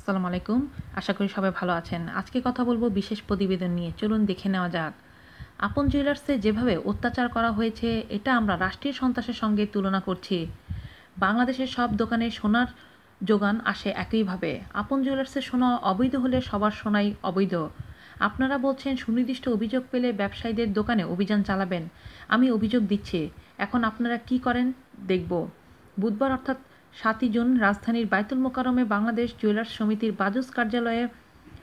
আসসালামু আলাইকুম। আশা করি সবাই ভালো আছেন। আজকে কথা বলব বিশেষ প্রতিবেদন নিয়ে। চলুন দেখে নেওয়া যাক। আপন জুয়েলার্সে যেভাবে অত্যাচার করা হয়েছে, এটা আমরা রাষ্ট্রীয় সন্ত্রাসের সঙ্গে তুলনা করছি। বাংলাদেশের সব দোকানে সোনার যোগান আসে একইভাবে। আপন জুয়েলার্সের সোনা অবৈধ হলে সবার সোনাই অবৈধ। আপনারা বলছেন সুনির্দিষ্ট অভিযোগ পেলে ব্যবসায়ীদের দোকানে অভিযান চালাবেন। আমি অভিযোগ দিচ্ছি। এখন আপনারা কি করেন? দেখব। বুধবার অর্থাৎ সাতই জুন রাজধানীর বাইতুল মোকারমে বাংলাদেশ জুয়েলার্স সমিতির বাজুস কার্যালয়ে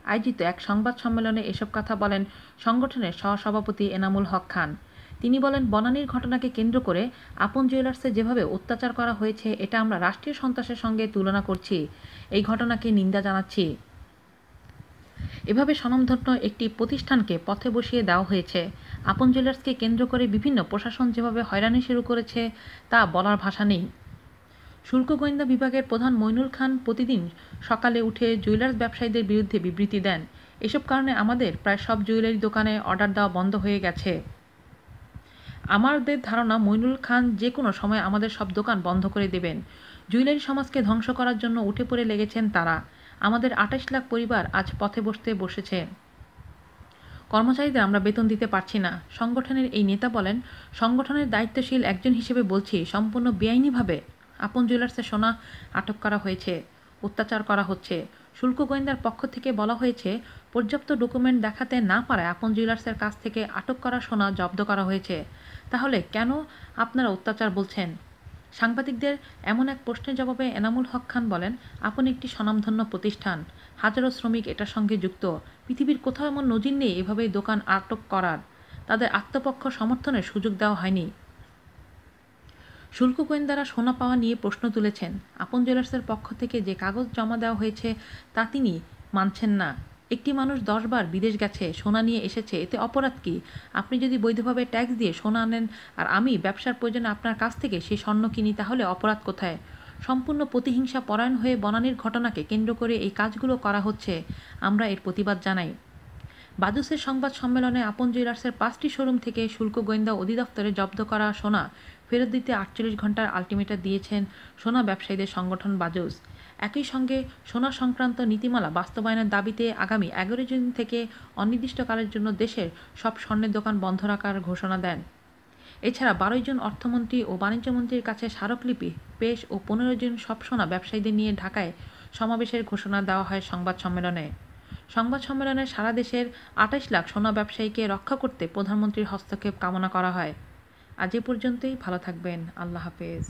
আয়োজিত এক সংবাদ সম্মেলনে এসব কথা বলেন সংগঠনের সহসভাপতি এনামুল হক খান। তিনি বলেন, বনানীর ঘটনাকে কেন্দ্র করে আপন জুয়েলার্সে যেভাবে অত্যাচার করা হয়েছে, এটা আমরা রাষ্ট্রীয় সন্ত্রাসের সঙ্গে তুলনা করছি। এই ঘটনাকে নিন্দা জানাচ্ছি। এভাবে স্বনামধন্য একটি প্রতিষ্ঠানকে পথে বসিয়ে দেওয়া হয়েছে। আপন জুয়েলার্সকে কেন্দ্র করে বিভিন্ন প্রশাসন যেভাবে হয়রানি শুরু করেছে, তা বলার ভাষা নেই। শুল্ক গোয়েন্দা বিভাগের প্রধান মইনুল খান প্রতিদিন সকালে উঠে জুয়েলার্স ব্যবসায়ীদের বিরুদ্ধে বিবৃতি দেন। এসব কারণে আমাদের প্রায় সব জুয়েলারি দোকানে অর্ডার দেওয়া বন্ধ হয়ে গেছে। আমাদের ধারণা, মইনুল খান যে কোনো সময় আমাদের সব দোকান বন্ধ করে দেবেন। জুয়েলারি সমাজকে ধ্বংস করার জন্য উঠে পড়ে লেগেছেন তারা। আমাদের আঠাশ লাখ পরিবার আজ পথে বসতে বসেছে। কর্মচারীদের আমরা বেতন দিতে পারছি না। সংগঠনের এই নেতা বলেন, সংগঠনের দায়িত্বশীল একজন হিসেবে বলছি, সম্পূর্ণ বেআইনিভাবে। আপন জুয়েলার্সে সোনা আটক করা হয়েছে, অত্যাচার করা হচ্ছে। শুল্ক গোয়েন্দার পক্ষ থেকে বলা হয়েছে, পর্যাপ্ত ডকুমেন্ট দেখাতে না পারায় আপন জুয়েলার্সের কাছ থেকে আটক করা সোনা জব্দ করা হয়েছে। তাহলে কেন আপনারা অত্যাচার বলছেন? সাংবাদিকদের এমন এক প্রশ্নের জবাবে এনামুল হক খান বলেন, আপন একটি স্বনামধন্য প্রতিষ্ঠান, হাজারো শ্রমিক এটার সঙ্গে যুক্ত। পৃথিবীর কোথাও এমন নজির নেই এভাবে দোকান আটক করার। তাদের আত্মপক্ষ সমর্থনের সুযোগ দেওয়া হয়নি। শুল্ক গোয়েন্দারা সোনা পাওয়া নিয়ে প্রশ্ন তুলেছেন। আপন জুয়েলার্সের পক্ষ থেকে যে কাগজ জমা দেওয়া হয়েছে, তা তিনি মানছেন না। একটি মানুষ দশবার বিদেশ গেছে, সোনা নিয়ে এসেছে, এতে অপরাধ কি? আপনি যদি বৈধভাবে ট্যাক্স দিয়ে সোনা আনেন আর আমি ব্যবসার প্রয়োজনে আপনার কাছ থেকে সেই স্বর্ণ কিনি, তাহলে অপরাধ কোথায়? সম্পূর্ণ প্রতিহিংসা পরায়ণ হয়ে বনানির ঘটনাকে কেন্দ্র করে এই কাজগুলো করা হচ্ছে। আমরা এর প্রতিবাদ জানাই। বাদুসের সংবাদ সম্মেলনে আপন জুয়েলার্সের পাঁচটি শোরুম থেকে শুল্ক গোয়েন্দা অধিদপ্তরে জব্দ করা সোনা ফেরত দিতে আটচল্লিশ ঘণ্টার আলটিমেটার দিয়েছেন সোনা ব্যবসায়ীদের সংগঠন বাজুস একই সঙ্গে সোনা সংক্রান্ত নীতিমালা বাস্তবায়নের দাবিতে আগামী এগারো জুন থেকে অনির্দিষ্টকালের জন্য দেশের সব স্বর্ণের দোকান বন্ধ রাখার ঘোষণা দেন। এছাড়া বারোই জন অর্থমন্ত্রী ও বাণিজ্যমন্ত্রীর কাছে স্মারকলিপি, পেশ ও পনেরো জন সব সোনা ব্যবসায়ীদের নিয়ে ঢাকায় সমাবেশের ঘোষণা দেওয়া হয় সংবাদ সম্মেলনে। সংবাদ সম্মেলনে সারা দেশের আঠাশ লাখ সোনা ব্যবসায়ীকে রক্ষা করতে প্রধানমন্ত্রীর হস্তক্ষেপ কামনা করা হয়। আজ এ পর্যন্তই, ভালো থাকবেন, আল্লাহ হাফেজ।